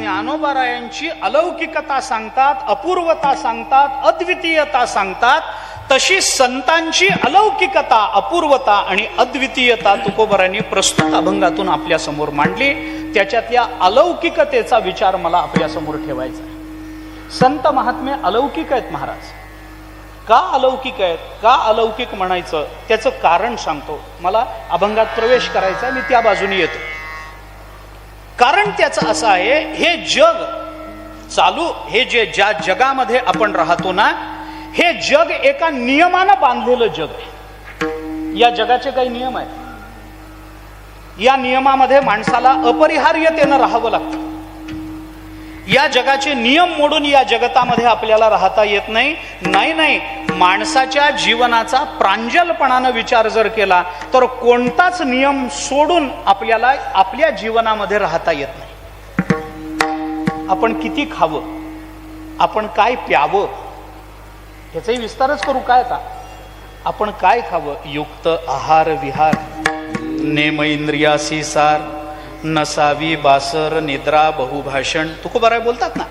ज्ञानोबारायांची अलौकिकता सांगतात अपूर्वता सांगतात अद्वितीयता सांगतात तशी संतांची अलौकिकता अपूर्वता आणि अद्वितीयता तुकोबरांनी प्रस्तुत अभंगातून आपल्यासमोर मांडली. त्याच्यातल्या अलौकिकतेचा विचार मला आपल्यासमोर ठेवायचा आहे. संत महात्मे अलौकिक आहेत महाराज. का अलौकिक आहेत? का अलौकिक म्हणायचं? त्याचं कारण सांगतो. मला अभंगात प्रवेश करायचा मी त्या बाजूने येतो. कारण त्याचं असं आहे हे जग चालू हे जे ज्या जगामध्ये आपण राहतो ना हे जग एका नियमानं बांधलेलं जग आहे. या जगाचे काही नियम आहेत. या नियमामध्ये माणसाला अपरिहार्यतेनं राहावं लागतं. या जगाचे नियम मोडून या जगतामध्ये आपल्याला राहता येत नाही. नाही नाही. माणसाच्या जीवनाचा प्रांजलपणानं विचार जर केला तर कोणताच नियम सोडून आपल्याला आपल्या जीवनामध्ये राहता येत नाही. आपण किती खावं? आपण काय प्यावं? ह्याचाही विस्तारच करू काय आता? आपण काय खावं? युक्त आहार विहार. नेम इंद्रियासी सार. नसावी बासर निद्रा बहुभाषण. तुकोबाराय बोलतात ना?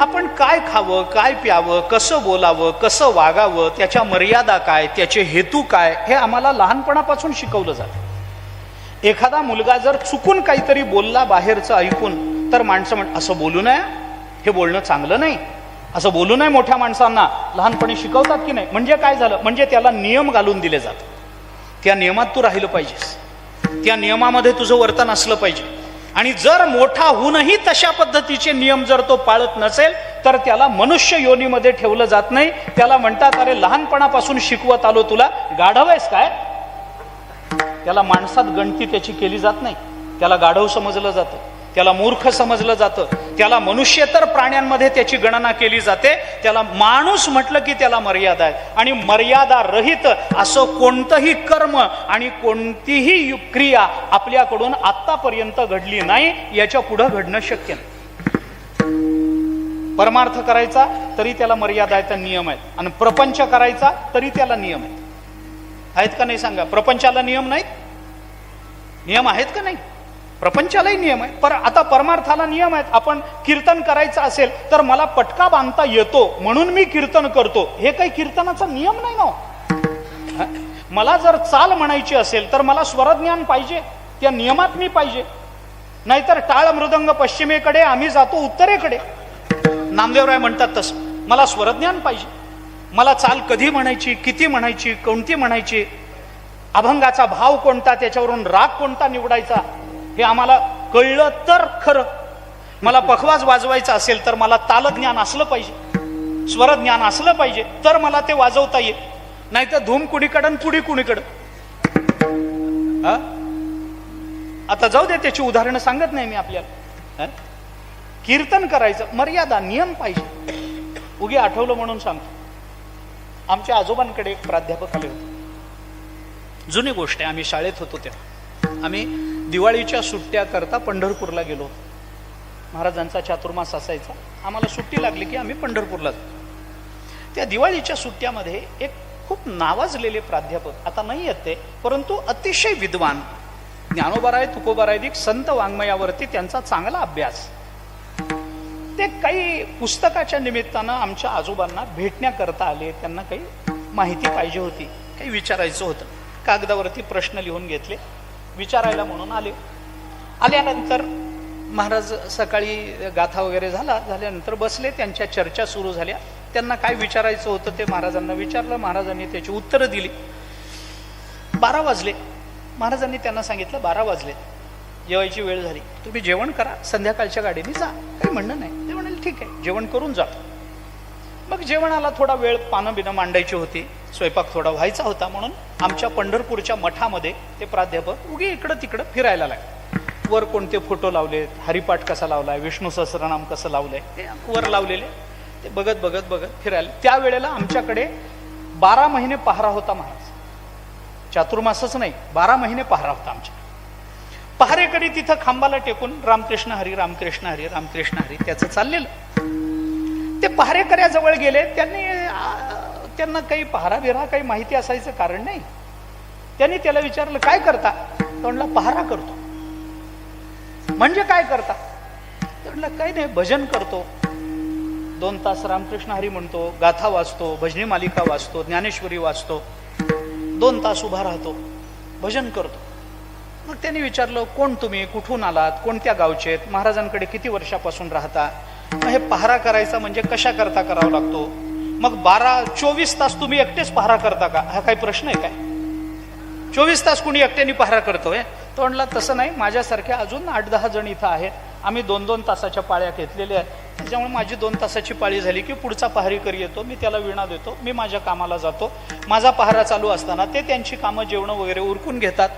आपण काय खावं काय प्यावं कसं बोलावं कसं वागावं त्याच्या मर्यादा काय त्याचे हेतू काय हे आम्हाला लहानपणापासून शिकवलं जातं. एखादा मुलगा जर चुकून काहीतरी बोलला बाहेरचं ऐकून तर माणसं म्हण असं बोलू नये. हे बोलणं चांगलं नाही. असं बोलू नये मोठ्या माणसांना. लहानपणी शिकवतात की नाही? म्हणजे काय झालं? म्हणजे त्याला नियम घालून दिले जातात. त्या नियमात तू राहिलं पाहिजेस. त्या नियमामध्ये तुझं वर्तन असलं पाहिजे. आणि जर मोठा होऊनही तशा पद्धतीचे नियम जर तो पाळत नसेल तर त्याला मनुष्य योनीमध्ये ठेवलं जात नाही. त्याला म्हणतात अरे लहानपणापासून शिकवत आलो तुला. गाढव आहेस काय? त्याला माणसात गणती त्याची केली जात नाही. त्याला गाढव समजलं जातं. त्याला मूर्ख समजलं जातं. त्याला मनुष्यतर प्राण्यांमध्ये त्याची गणना केली जाते. त्याला माणूस म्हटलं की त्याला मर्यादा आहे. आणि मर्यादा रहित असं कोणतंही कर्म आणि कोणतीही क्रिया आपल्याकडून आत्तापर्यंत घडली नाही याच्या पुढं घडणं शक्य नाही. परमार्थ करायचा तरी त्याला मर्यादा आहेत नियम आहेत. आणि प्रपंच करायचा तरी त्याला नियम आहेत. आहेत का नाही सांगा? प्रपंचाला नियम नाहीत? नियम आहेत का नाही? प्रपंचालाही नियम आहे पर आता परमार्थाला नियम आहेत. आपण कीर्तन करायचं असेल तर मला पटका बांधता येतो. म्हणून मी कीर्तन करतो. हे काही कीर्तनाचा नियम नाही ना हो? मला जर चाल म्हणायची असेल तर मला स्वरज्ञान पाहिजे. त्या नियमात मी पाहिजे. नाहीतर टाळ मृदंग पश्चिमेकडे आम्ही जातो उत्तरेकडे. नामदेवराय म्हणतात तसं. मला स्वरज्ञान पाहिजे. मला चाल कधी म्हणायची किती म्हणायची कोणती म्हणायची? अभंगाचा भाव कोणता? त्याच्यावरून राग कोणता निवडायचा? हे आम्हाला कळलं तर खरं. मला पखवाज वाजवायचा असेल तर मला तालज्ञान असलं पाहिजे. स्वरज्ञान असलं पाहिजे तर मला ते वाजवता येईल. नाही तर धूम कुणीकडं आणि पुढी कुणीकडं. आता जाऊ दे त्याची उदाहरणं सांगत नाही मी आपल्याला. कीर्तन करायचं मर्यादा नियम पाहिजे. उगी आठवलं म्हणून सांगतो. आमच्या आजोबांकडे एक प्राध्यापक आले होते. जुनी गोष्ट आहे आम्ही शाळेत होतो तेव्हा. आम्ही दिवाळीच्या सुट्ट्याकरता पंढरपूरला गेलो महाराजांचा चातुर्मास असायचा. आम्हाला सुट्टी लागली की आम्ही पंढरपूरला जातो. त्या दिवाळीच्या सुट्ट्यामध्ये एक खूप नावाजलेले प्राध्यापक आता नाही येत ते परंतु अतिशय विद्वान ज्ञानोबाराय तुकोबारायदिक संत वाङ्मयावरती त्यांचा चांगला अभ्यास. ते काही पुस्तकाच्या निमित्तानं आमच्या आजोबांना भेटण्याकरता आले त्यांना काही माहिती पाहिजे होती काही विचारायचं होतं. कागदावरती प्रश्न लिहून घेतले. विचारायला म्हणून आले. आल्यानंतर महाराज सकाळी गाथा वगैरे झाला. झाल्यानंतर बसले. त्यांच्या चर्चा सुरू झाल्या. त्यांना काय विचारायचं होतं ते महाराजांना विचारलं. महाराजांनी त्याची उत्तरं दिली. बारा वाजले. महाराजांनी त्यांना सांगितलं बारा वाजले. जेवायची वेळ झाली. तुम्ही जेवण करा. संध्याकाळच्या गाडीने जा. काही म्हणणं नाही. ते म्हणाले ठीक आहे. जेवण करून जा. मग जेवणाला थोडा वेळ पानं बिनं मांडायची होती. स्वयंपाक थोडा व्हायचा होता म्हणून आमच्या पंढरपूरच्या मठामध्ये ते प्राध्यापक उगी इकडं तिकडं फिरायला लागले. वर कोणते फोटो लावलेत? हरिपाठ कसा लावलाय? विष्णू सहस्रनाम कसं लावलंय? ते वर लावलेले. ते बघत बघत बघत फिरायला. त्या वेळेला आमच्याकडे बारा महिने पहारा होता महाराज. चातुर्मासच नाही बारा महिने पहारा होता आमच्या. पहारेकडे तिथं खांबाला टेकून रामकृष्ण हरी रामकृष्ण हरी रामकृष्ण हरी त्याचं चाललेलं. ते पहारेकऱ्याजवळ गेले. त्यांनी त्यांना काही पहारा बिरा काही माहिती असायचं कारण नाही. त्यांनी त्याला विचारलं काय करता? तोंडला म्हणला पहारा करतो. म्हणजे काय करता? तर म्हणलं काही नाही भजन करतो. दोन तास रामकृष्ण हरी म्हणतो गाथा वाचतो भजनी मालिका वाचतो ज्ञानेश्वरी वाचतो. दोन तास उभा राहतो भजन करतो. मग त्यांनी विचारलं कोण तुम्ही? कुठून आलात? कोणत्या गावचे महाराजांकडे किती वर्षापासून राहता? मग हे पहारा करायचा म्हणजे कशा करता करावा लागतो? मग बारा चोवीस तास तुम्ही एकटेच पहारा करता का? हा काही प्रश्न आहे काय? चोवीस तास कुणी एकट्याने पहारा करतोय तो म्हणला तसं नाही. माझ्यासारख्या अजून आठ दहा जण इथं आहेत. आम्ही दोन दोन तासाच्या पाळ्या घेतलेल्या आहेत. त्याच्यामुळे माझी दोन तासाची पाळी झाली की पुढचा पहारीकरी येतो. मी त्याला विणा देतो. मी माझ्या कामाला जातो. माझा पहारा चालू असताना ते त्यांची कामं जेवणं वगैरे उरकून घेतात.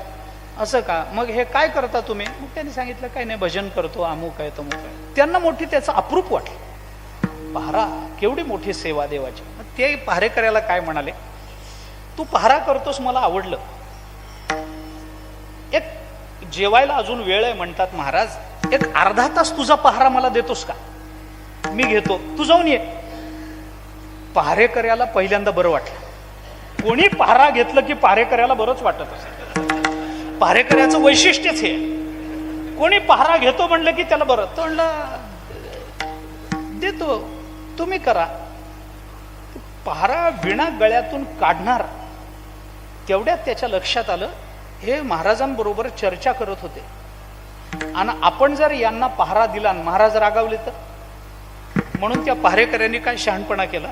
असं का? मग हे काय करता तुम्ही? मग त्यांनी सांगितलं काय नाही भजन करतो अमुक आहे तमुक आहे. त्यांना मोठी त्याचं अप्रूप वाटलं. पहारा केवढी मोठी सेवा देवाची. मग ते पहारेकऱ्याला काय म्हणाले? तू पहारा करतोस मला आवडलं. एक जेवायला अजून वेळ आहे म्हणतात महाराज. एक अर्धा तास तुझा पहारा मला देतोस का? मी घेतो. तू जाऊन ये. पहारेकऱ्याला पहिल्यांदा बरं वाटलं. कोणी पहारा घेतलं की पहारेकऱ्याला बरंच वाटत असेल. पहारेकऱ्याचं वैशिष्ट्यच हे. कोणी पहारा घेतो म्हणलं की त्याला बरं तो म्हणलं देतो. तुम्ही करा. पहारा विणा गळ्यातून काढणार. तेवढ्यात त्याच्या लक्षात आलं हे महाराजांबरोबर चर्चा करत होते. आणि आपण जर यांना पहारा दिला आणि महाराज रागावले तर? म्हणून त्या पहारेकऱ्यांनी काय शहाणपणा केला.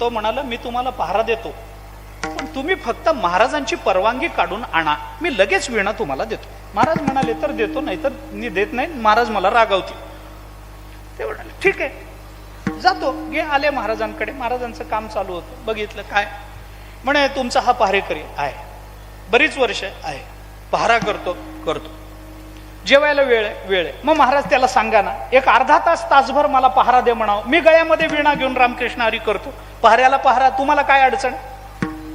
तो म्हणाला मी तुम्हाला पहारा देतो. तुम्ही फक्त महाराजांची परवानगी काढून आणा. मी लगेच विणा तुम्हाला देतो. महाराज म्हणाले तर देतो नाहीतर मी देत नाही. महाराज मला रागावतील. ते म्हणाले ठीक आहे. जातो. गे आले महाराजांकडे. महाराजांचं काम चालू होतं. बघितलं काय? म्हणे तुमचा हा पहारेकरी आहे. बरीच वर्ष आहे. पहारा करतो करतो. जेवायला वेळ वेळ आहे. मग महाराज त्याला सांगा ना एक अर्धा तास तासभर मला पहारा दे म्हणावं. मी गळ्यामध्ये विणा घेऊन रामकृष्ण हरी करतो. पहाऱ्याला पहारा तुम्हाला काय अडचण?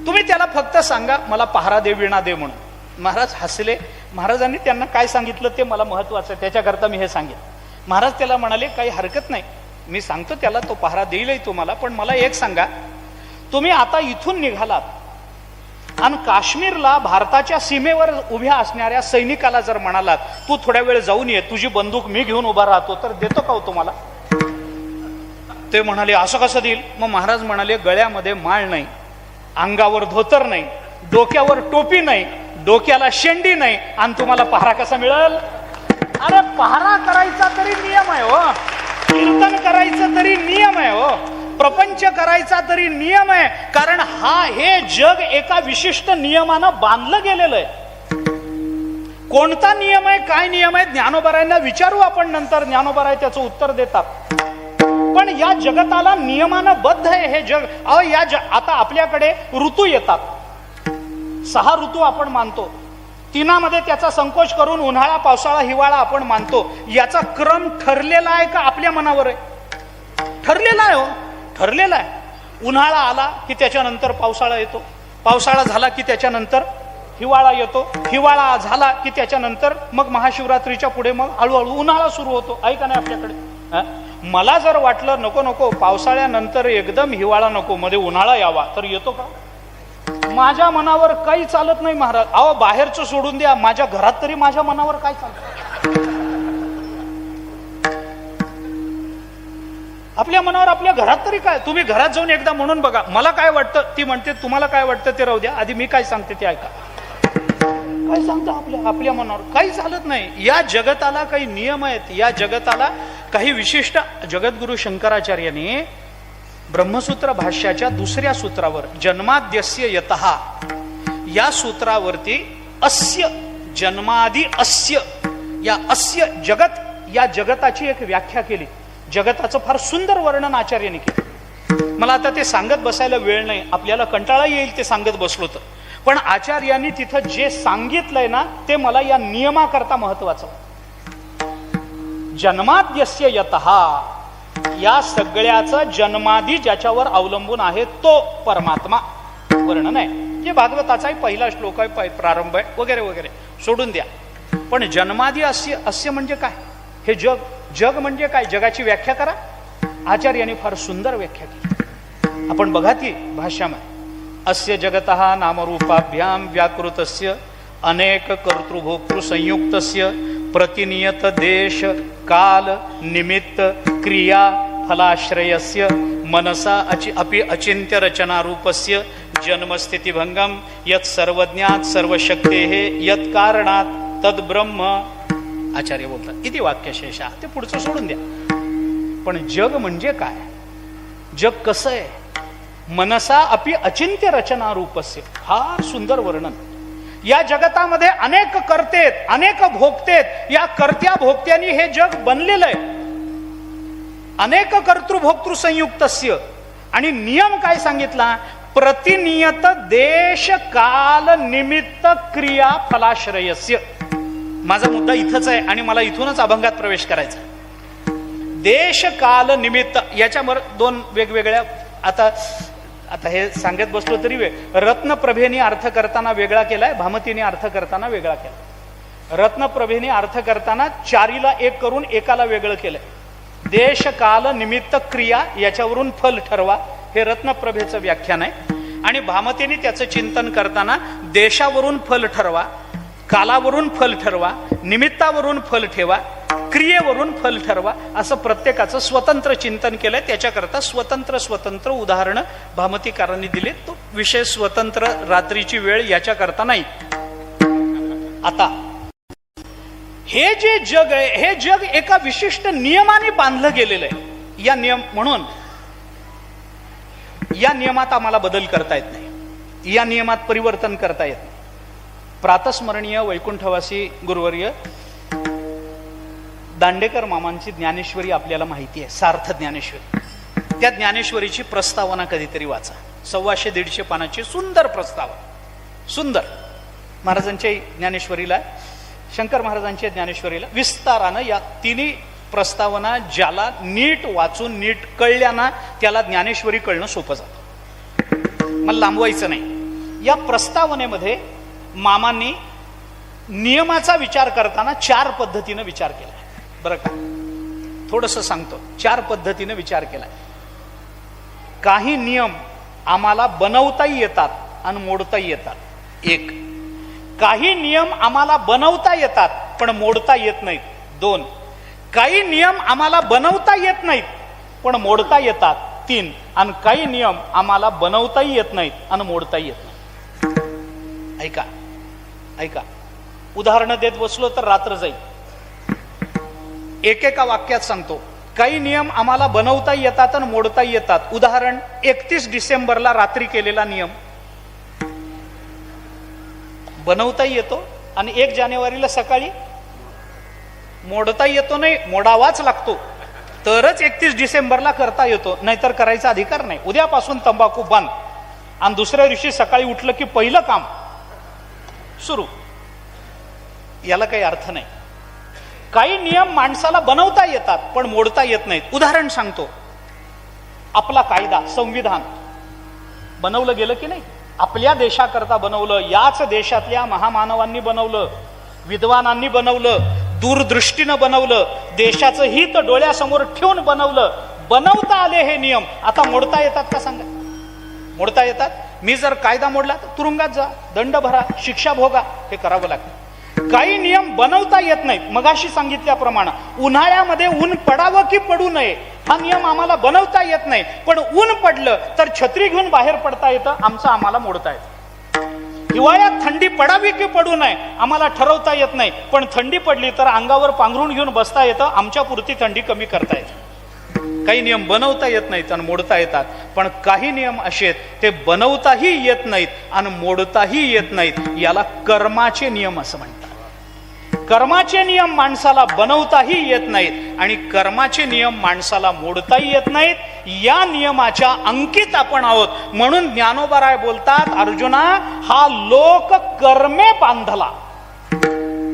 तुम्ही त्याला फक्त सांगा मला पहारा दे विणा दे म्हणून. महाराज हसले. महाराजांनी त्यांना काय सांगितलं ते मला महत्वाचं आहे. त्याच्याकरता मी हे सांगेन. महाराज त्याला म्हणाले काही हरकत नाही. मी सांगतो त्याला तो पहारा देईलही तुम्हाला पण मला एक सांगा. तुम्ही आता इथून निघालात आणि काश्मीरला भारताच्या सीमेवर उभ्या असणाऱ्या सैनिकाला जर म्हणालात तू थोड्या वेळ जाऊन ये तुझी बंदूक मी घेऊन उभा राहतो तर देतो का हो तुम्हाला? ते म्हणाले असं कसं देईल? मग महाराज म्हणाले गळ्यामध्ये माळ नाही. अंगावर धोतर नाही डोक्यावर टोपी नाही डोक्याला शेंडी नाही आणि तुम्हाला पहारा कसा मिळेल? अरे पहारा करायचा तरी नियम आहे हो. कीर्तन करायचं तरी नियम आहे हो. प्रपंच करायचा तरी नियम आहे कारण हा हे जग एका विशिष्ट नियमानं बांधलं गेलेलं आहे. कोणता नियम आहे काय नियम आहे ज्ञानोबरायांना विचारू आपण नंतर. ज्ञानोबराय त्याचं उत्तर देतात. पण या जगताला नियमानं बद्ध आहे हे जग. अ या ज आता आपल्याकडे ऋतू येतात. सहा ऋतू आपण मानतो. तिनामध्ये त्याचा संकोच करून उन्हाळा पावसाळा हिवाळा आपण मानतो. याचा क्रम ठरलेला आहे का आपल्या मनावर आहे? ठरलेला आहे हो. ठरलेला आहे. उन्हाळा आला की त्याच्यानंतर पावसाळा येतो. पावसाळा झाला की त्याच्यानंतर हिवाळा येतो. हिवाळा झाला की त्याच्यानंतर मग महाशिवरात्रीच्या पुढे मग हळूहळू उन्हाळा सुरू होतो. ऐका नाही आपल्याकडे? मला जर वाटलं नको नको पावसाळ्यानंतर एकदम हिवाळा नको मध्ये उन्हाळा यावा तर येतो का? माझ्या मनावर काही चालत नाही महाराज. अहो बाहेरचं सोडून द्या. माझ्या घरात तरी माझ्या मनावर काय चालत? आपल्या मनावर आपल्या घरात तरी काय? तुम्ही घरात जाऊन एकदा म्हणून बघा. मला काय वाटतं? ती म्हणते तुम्हाला काय वाटतं ते राहू द्या. आधी मी काय सांगते ते ऐका. काय सांगतो आपल्या आपल्या मनावर? काही चालत नाही. या जगताला काही नियम आहेत. या जगताला काही विशिष्ट जगद्गुरु शंकराचार्यांनी ब्रह्मसूत्र भाष्याच्या दुसऱ्या सूत्रावर जन्माद्यस्य यतहा या सूत्रावरती अस्य जन्मादी अस्य या अस्य जगत या जगताची एक व्याख्या केली. जगताचं फार सुंदर वर्णन आचार्याने केलं. मला आता ते सांगत बसायला वेळ नाही आपल्याला कंटाळा येईल ते सांगत बसलो तर. पण आचार्यांनी तिथं जे सांगितलंय ना ते मला या नियमाकरता महत्वाचं. जन्माद्यस्य यतहा या सगळ्याचा जन्मादी ज्याच्यावर अवलंबून आहे तो परमात्मा. वर्णन आहे. जे भागवताचाही पहिला श्लोक आहे प्रारंभ आहे वगैरे वगैरे. सोडून द्या. पण जन्मादी अस्य अस्य म्हणजे काय? हे जग जग म्हणजे काय? जगाची व्याख्या करा. आचार्यांनी फार सुंदर व्याख्या केली. आपण बघा ती भाष्यामध्ये. अस्य जगत नामरूपाभ्याम व्याकृतस्य अनेक कर्तृभोक्तृ संयुक्तस्य प्रतिनियत देश काल निमित्त क्रिया फलाश्रयस्य मनसा अचि अपि अचिंत्य रचना रूपस्य जन्मस्थितीभंगम यत सर्वज्ञात सर्वशक्तेः यत कारणात तद ब्रह्म। आचार्य बोलतात किती वाक्यशेषा ते पुढचं सोडून द्या. पण जग म्हणजे काय? जग कसं आहे? मनसा अपि अचिंत्य रचना रूपस्य फार सुंदर वर्णन. या जगतामध्ये अनेक करतेत अनेक भोगतेत. या कर्त्या भोगत्यांनी हे जग बनलेलं आहे. अनेक कर्तृभोक्तृ संयुक्तस्य. आणि नियम काय सांगितला? प्रतिनियत देश काल निमित्त क्रिया फलाश्रयस्य. माझा मुद्दा इथंच आहे आणि मला इथूनच अभंगात प्रवेश करायचा देश काल निमित्त याच्यावर दोन वेगवेगळ्या आता आता हे सांगत बसलो तरी वे रत्नप्रभेने अर्थ करताना वेगळा केलाय भामतीने अर्थ करताना वेगळा केला रत्नप्रभेने अर्थ करताना चारीला एक करून एकाला वेगळं केलंय. देश काल निमित्त क्रिया याच्यावरून फल ठरवा हे रत्नप्रभेचं व्याख्यान आहे. आणि भामतीने त्याचं चिंतन करताना देशावरून फल ठरवा कालावरून फल ठरवा निमित्तावरून फल ठेवा क्रियेवरून फल ठरवा. असं प्रत्येकाचं स्वतंत्र चिंतन केलंय. त्याच्याकरता स्वतंत्र स्वतंत्र उदाहरणं भामतीकारांनी दिले तो विषय स्वतंत्र रात्रीची वेळ याच्याकरता नाही. आता हे जे जग आहे हे जग एका विशिष्ट नियमाने बांधलं गेलेलं आहे. या नियम म्हणून या नियमात आम्हाला बदल करता येत नाही. या नियमात परिवर्तन करता येत नाही. प्रातस्मरणीय वैकुंठवासी गुरुवर्य दांडेकर मामांची ज्ञानेश्वरी आपल्याला माहिती आहे सार्थ ज्ञानेश्वरी. त्या ज्ञानेश्वरीची प्रस्तावना कधीतरी वाचा. सव्वाशे दीडशे पानाची सुंदर प्रस्तावना. सुंदर. महाराजांच्या ज्ञानेश्वरीला शंकर महाराजांच्या ज्ञानेश्वरीला विस्तारानं या तिन्ही प्रस्तावना ज्याला नीट वाचून नीट कळल्या ना त्याला ज्ञानेश्वरी कळणं सोपं जातं. मला लांबवायचं नाही. या प्रस्तावनेमध्ये मामांनी नियमाचा विचार करताना चार पद्धतीनं विचार केला. बरं का? थोडस सांगतो. चार पद्धतीने विचार केलाय. काही नियम आम्हाला बनवताही येतात आणि मोडताही येतात. एक काही नियम आम्हाला बनवता येतात पण मोडता येत नाहीत. दोन काही नियम आम्हाला बनवता येत नाहीत पण मोडता येतात. तीन आणि काही नियम आम्हाला बनवताही येत नाहीत आणि मोडताही येत नाही ऐका ऐका. उदाहरणं देत बसलो तर रात्र जाईल. एकेका वाक्यात सांगतो काही नियम आम्हाला बनवता येतात आणि मोडता येतात. उदाहरण एकतीस डिसेंबरला रात्री केलेला नियम. बनवता येतो आणि एक जानेवारीला सकाळी मोडता येतो नाही मोडावाच लागतो. तरच एकतीस डिसेंबरला करता येतो. नाहीतर करायचा अधिकार नाही. उद्यापासून तंबाखू बंद. आणि दुसऱ्या दिवशी सकाळी उठलं की पहिलं काम सुरू. याला काही अर्थ नाही. काही नियम माणसाला बनवता येतात पण मोडता येत नाहीत. उदाहरण सांगतो. आपला कायदा संविधान. बनवलं गेलं की नाही? आपल्या देशाकरता बनवलं याच देशातल्या महामानवांनी बनवलं विद्वानांनी बनवलं दूरदृष्टीनं बनवलं देशाचं हित डोळ्यासमोर ठेवून बनवलं. बनवता आले हे नियम. आता मोडता येतात का सांगा? मोडता येतात. मी जर कायदा मोडला तर तुरुंगात जा दंड भरा शिक्षा भोगा. हे करावं लागतं काही नियम बनवता येत नाहीत. मगाशी सांगितल्याप्रमाणे उन्हाळ्यामध्ये ऊन पडावं की पडू नये हा नियम आम्हाला बनवता येत नाही. पण ऊन पडलं तर छत्री घेऊन बाहेर पडता येतं आमचं आम्हाला मोडता येतं. हिवाळ्यात थंडी पडावी की पडू नये आम्हाला ठरवता येत नाही. पण थंडी पडली तर अंगावर पांघरून घेऊन बसता येतं आमच्या पुरती थंडी कमी करता येते. काही नियम बनवता येत नाहीत आणि मोडता येतात. पण काही नियम असे आहेत ते बनवताही येत नाहीत आणि मोडताही येत नाहीत. याला कर्माचे नियम असं म्हणतात. कर्माचे नियम माणसाला बनवताही येत नाहीत आणि कर्माचे नियम माणसाला मोडताही येत नाहीत. या नियमाच्या अंकित आपण आहोत. म्हणून ज्ञानोबराय बोलतात अर्जुना हा लोक कर्मे बांधला.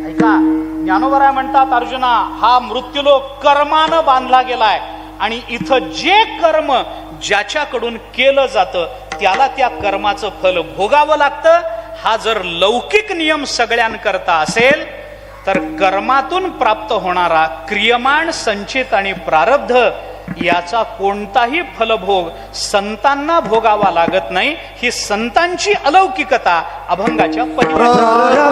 ऐका ज्ञानोबराय म्हणतात अर्जुना हा मृत्यूलोक कर्मानं बांधला गेलाय आणि इथं जे कर्म ज्याच्याकडून केलं जातं त्याला त्या कर्माचं फल भोगावं लागतं. हा जर लौकिक नियम सगळ्यांकरता असेल तर कर्मातून प्राप्त होणारा क्रियमाण संचित आणि प्रारब्ध याचा कोणताही फलभोग संतांना भोगावा लागत नाही. ही संतांची अलौकिकता अभंगाच्या पहिल्या